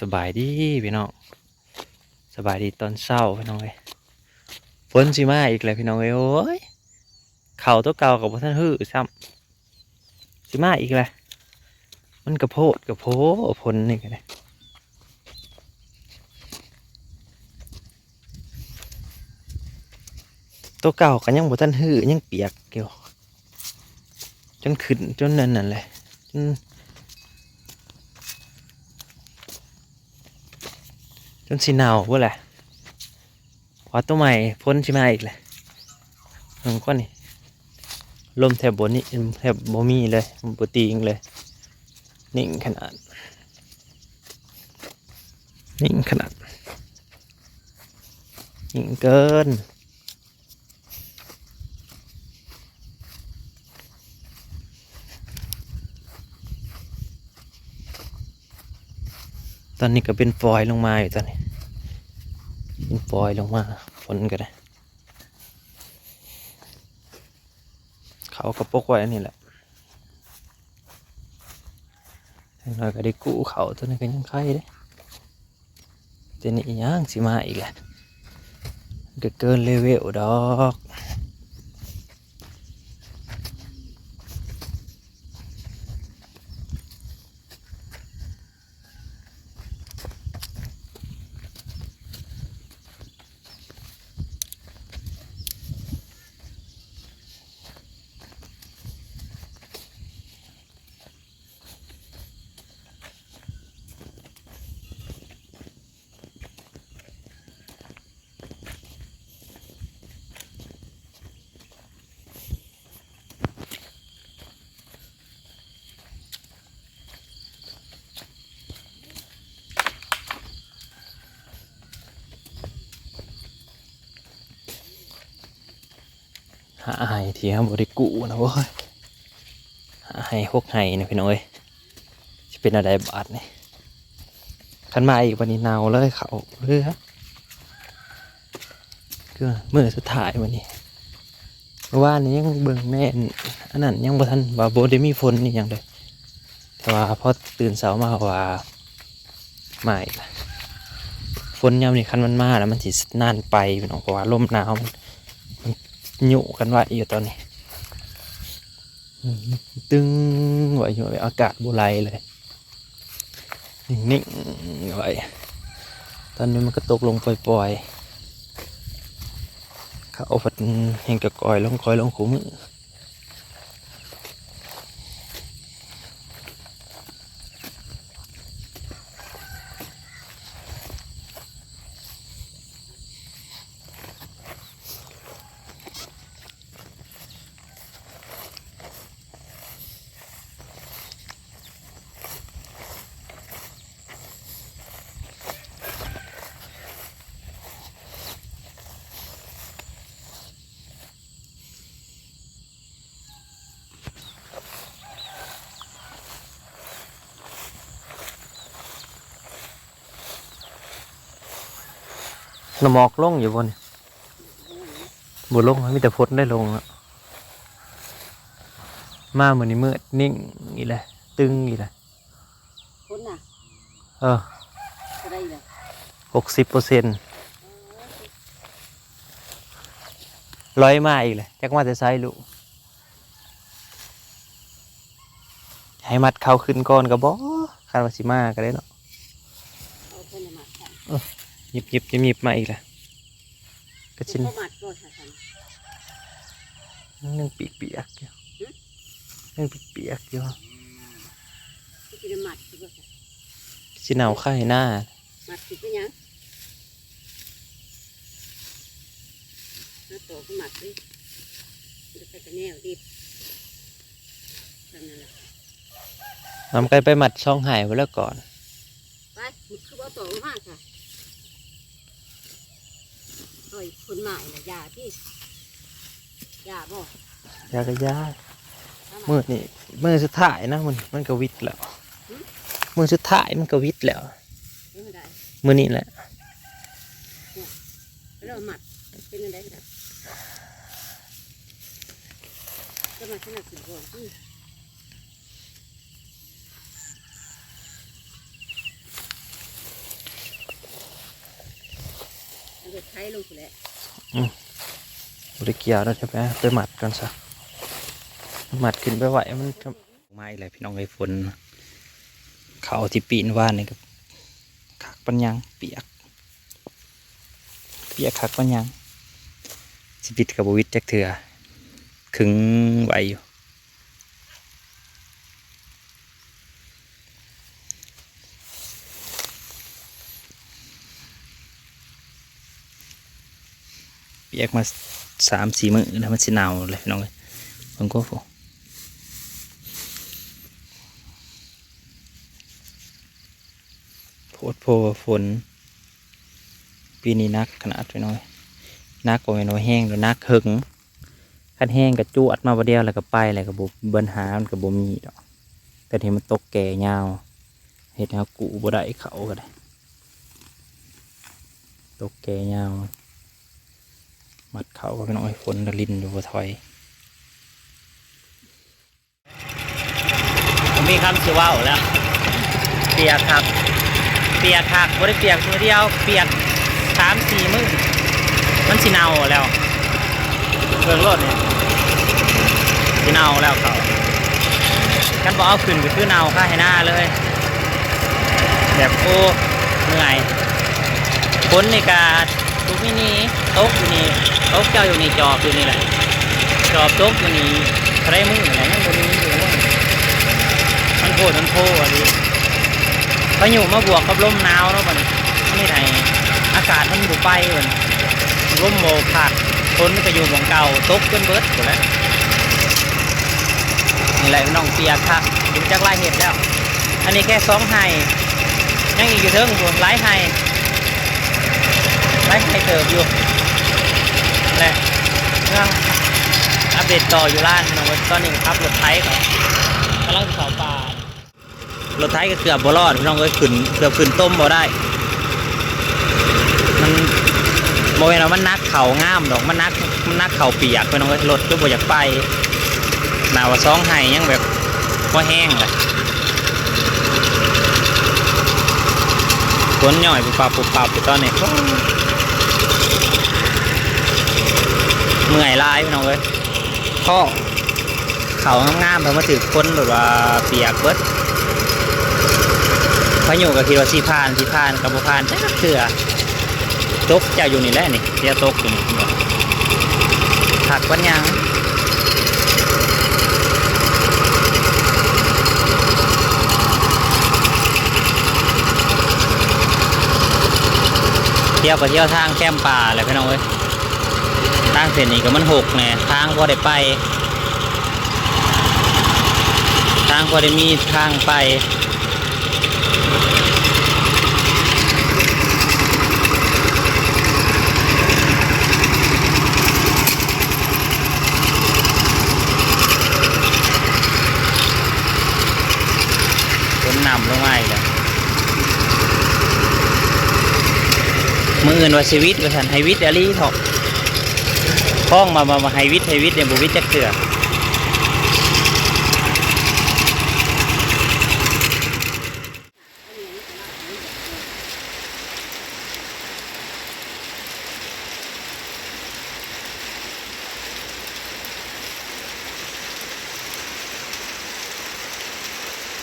สบายดีพี่น้องสบายดีตอนเช้าพี่น้องเลยฝนสิมาอีกแล้วพี่น้องเลยโอ้ยเข่าตัวเก่ากับพ่ท่านฮื้อซ้ำสิมาอีกแล้วมันกระโพดกระโพฝนนี่กันเลยตัวเก่ากันยังบ่ท่านฮื้อยังเปียกเกี่ยวจนขึ้นจนนั่นนั่นเลยจน นสีหนาวว่าแหละว่าตัวใหม่พ้นใช่ไหมาอีกเลยมึงก็นี่ลมแถบบนนี่แถบบ่มีเลยบตีอิงเลย นิ่งขนาด นิ่งขนาด นิ่งเกินตอนนี้ก็เป็นฟอยลงมาอยู่ตอนนี้ เป็นปอยลงมาฝนก็ได้ เขากระปกไว้อันนี้แหละอย่างน้อยก็ได้กู้เขาตัวนี้ก็ยังไข่เด้เจนี่ยังสิมาอีกแหละก็เกินเลเวลดอก หาไห้ที่ห้ามบริกูนะเว้ยหาไห้หกไห้นะพี่น้อยจะเป็นอะไรบาทนี่ขันมาอีกวันนี้หนาวเลยเขาเรือก็เมื่อสุดท้ายวันนี้เมื่อวานนี้ยังเบิ่งแน่นอันนั้นยังบ่ทันว่าโบได้มีฝนนี่ยังเลยแต่ว่าพอตื่นเช้ามาว่าไม่ฝนยามนี้คันมันมาแล้วมันสินานไปพี่น้องเพราะว่าลมหนาวมัน หยุกันไว้อยู่ตอนนี้ตึงไว้อยู่อากาศบุไรเลยนิ่งๆไว้ตอนนี้มันก็ตกลงปล่อยๆเขาเอาผัดแห่งกระกอยลงคอยลงขุมื น้ำหมอกลงอยู่บนบุลงมีแต่พดได้ลงอะมาเหมือนนี้มืดนิ่งอีแหละตึงอีแหละคนน่ะ เออจะได้เลยหกสิบเปอร์เซ็นต์ร้อยมาอีกเลยจักมาจะใช้ลูกให้มัดเขาขึ้นก่อนก็บอคาดว่าสิมาก็ได้เนาะ เอาเพิ่นน่ะมัดกันหยิบหยิบหยิบหยิบมาอีกแหละก็ชินเขามัดก็ค่ะท่านยังปีกเปียกๆอยู่ยังปีกเปียกๆอยู่ที่จะมัดคือว่าค่ะชินเอาไข่หน้ามัดคือเป็นหยังแล้วโตก็มัดสิจะไปกระแนวดิบทำนั่นแหละน้ำไก่ไปหมัดช่องหายไว้แล้วก่อน ไปมันคือว่าโตมากค่ะ เฮ้ยคนหมายน่ะยาที่ยาบ่ยากระยาถ้ามือนี่มือสุดท้ายนะมันมันก็วิทย์แล้วมือสุดท้ายมันก็วิทย์แล้วไม่ได้มือนี่แหละแล้วมัดเป็นอะไรกันก็มาขนาดสิบคน ที่ไทยลงไปแล้วบริเกียวแล้วใช่ไหมไปหมัดกันซะหมัดขึ้นไปไหวมันจะไม่เลยพี่น้องไอ้ฝนเขาที่ปีนว่านนี่ก็คักปัญญังเปียก เปียกคักปัญญังชีวิตกับบวิตจักเถื่อขึงไหวอยู่ ปียกมาสามสี่มื้อแล้วมันสิหนาวเลยน้องเลยผมก็โฟโพดโพฝน ปีนี้นักขนาดพี่น้อยนักกว่าไม่น้อยแห้งแล้วนักหึงคันแห้งกับจวดมาประเดียวแล้วก็ไปแล้วก็บเบิ้นหามันก็บ่มีดอก แต่ที่มันตกแก่ยาวเฮ็ดให้เรากูบ่ได้เขาก็ได้ ตกแก่ยาว มัดเขาก็เป็นอ้อยฝนดลินอยู่บ่ถอยผมมีคำสิเว่าแล้ว เปียกครับ เปียกคักบ่ได้เปียกมือเดียว เปียกสามสี่มือมันสิเนาแล้วเบิ่งรถเนี่ยสิเนาแล้วเขากันบอกเอาขึ้นก็คือเนาค่าให้หน้าเลย แบบโอ้เหนื่อยฝนในกาทุ กมินีตกอยู่นี่โต๊กเจ้าอยู่นี่จอบอยู่นี่แหละจอบโต๊กอยู่นี่ใครมึงอะไรนั่นบนนี้อยู่มึงมันโพดมันโพดดิพายุมาบวกกับลมหนาวเนาะมันนี่ไหนอากาศมันบุไปเหมือนลมโมขาดฝนก็อยู่หมองเก่าตกจนเบิดหมดแล้วนี่แหละน้องเปียกค่ะอยู่จากไลายเห็ดแล้ว อันนี้แค่สองไฮยังอีกอยู่เทิงบวหลายไฮ ไล่ให้เติบอยู่แหละเรื่องอัปเดตต่ออยู่ร้านน้องตอนนี้ครับรถไถก่อนกำลังจะเผาป่ารถไถก็เกือบบ่รอดพี่น้องเอ้ขึ้นเกือบขึ้นต้มบ่ได้ มันโมเห็นว่ามันนักเข่าง่ามดอกมันนักมันนักเข่าเปียกพี่น้องเอ้รถก็บ่อยากไปหนาวซองไห้ยังแบบว่าแห้งเลยฝนหน่อยปุบปับปุบปับอยู่ตอนนี้ เมื่อยลายพี่น้องเอ้ยข้อเขางามๆเพอมาถือคนแบบว่าเปียกเบิดพายุก็คิดว่าสีพานสีพานกับบุพานจักเถื่อตกเจ้าอยู่นี่แหละนี่เดี๋ยตกอยู่นี่ผักวันยังเที่ยวก็เที่ยวทางแคมป่าแหละพี่น้องเอ้ย ทางเส้นนี้ก็มันหกแหน่ทางพอได้ไป ทางพอได้มีทางไปฝนนำลงมาอีกแล้วมืออื่นว่าชีวิตว่าฉันให้วิทย์อลีเถอะ พ้องมามามาให้วิทย์ให้วิทย์เนี่ยบุวิทย์จะเกลือ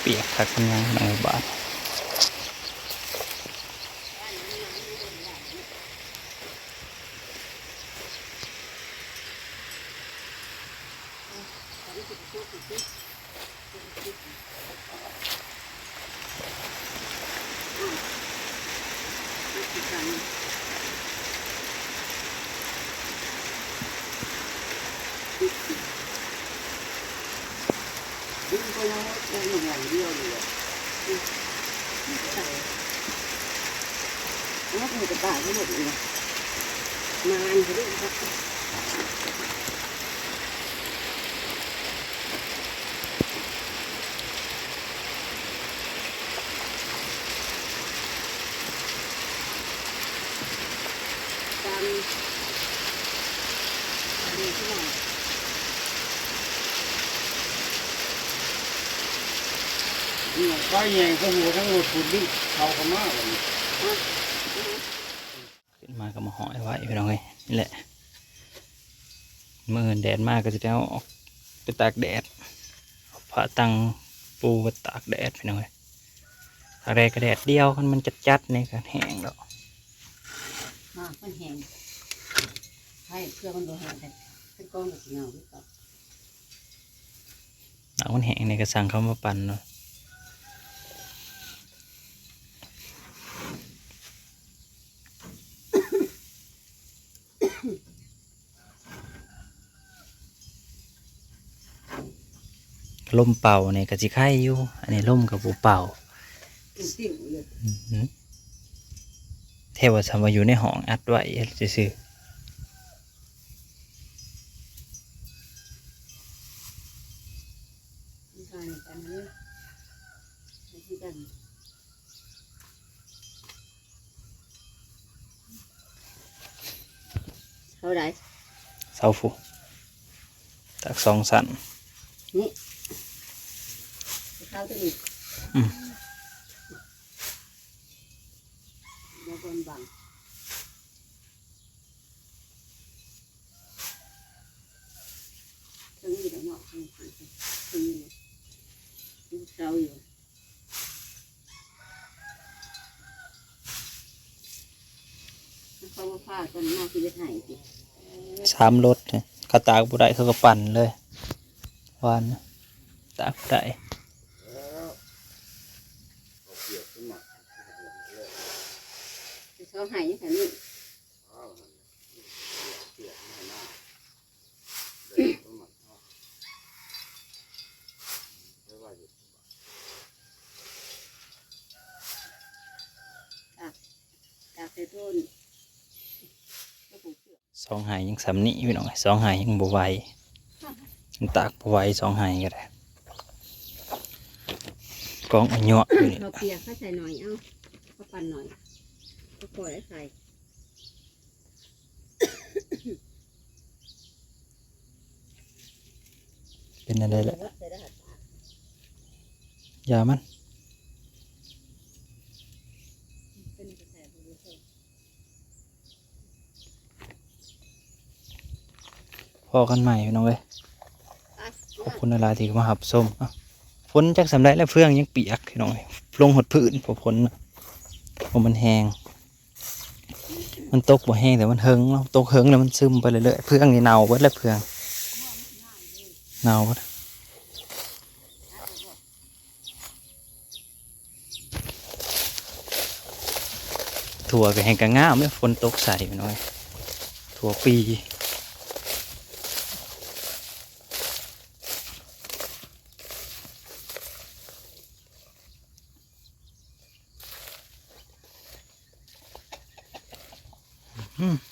เปียกคักกันยังหน่อยบาท แล้วมันจะบ้าทั้งหมดเลยนะนานไปด้วยครับตามดูที่ไหน ไปแยงก็หัวทั้งหมดฝุ่นนี่เขาขม่าเลยขึ้นมาก็มาห่อยไว้พี่น้องเอ้ยนี่แหละมื่อแดดมากก็จะได้เอาออกไปตากแดดเอาผ้าตังปูไปตากแดดพี่น้องเอ้ยตากแดดก็แดดเดียวคันมันจัดจัดๆนี่ก็แห้งแล้วมากมันแห้งให้เครื่องมันดูแห้งแต่ขึ้นกล้องกับเงาหรือเปล่าเอามันแห้งในกระสังเข้ามาปั่นเนาะ ลมเป่าเนี่ยกะจิไข่อยู่ อันนี้ลมกับปูเป่าติ่งติ่งเลยอือหือเทวสามว่าอยู่ในห้องอัดไว้ซื่อมันทานกันเลยไม่ใช่กันเท่าไหรๆเสาฟูตักสองสันนี่ เข้าตัวนี้อืมแล้วบนบังตรงนี้เดี๋ยวเนาะตรงนี้ตรงนี้ลูกเสาอยู่เขาว่าผ้าตอนหน้าที่จะถ่ายสิสามรถเนี่ยเขาตากบุได้เขาก็ปั่นเลย วานนะตากบ่ได้ เขาหายยังไงนี่ตาใส่ต้นก็ปลูกเสือสองหายยังสำนีพี่น้องสองหายยังบไหวยังตากบไหวสองหายก็ได้กองอันเนาะอยู่นี่เราเปียกเขาใส่หน่อย เอ้าเขาปั่นหน่อย ก็ปล่อยให้ใส่เป็นอะไรแหละใส่ได้หัดยามันเป็นกระแสบริสุทธิ์พอกันใหม่พี่น้องเว้ยอะขอบคุณอะไรที่มาหับส้มอะฝนจากสำได้แล้วเฟืองยังเปียกพี่น้องเอ้ยลงหดพื้นพอฝนน่ะเพราะมันแห้ง มันตกบ่แห้งแต่มันเฮงเนาะตกเฮงแล้วมันซึมไปเรื่อยๆเพื่องนี่เน่าเบิดแล้วเพื่องเน่าเบิดถั่วก็แห้งกระง่ามเนี่ยฝนตกใส่ไปหน้อยถั่วปี Hmm.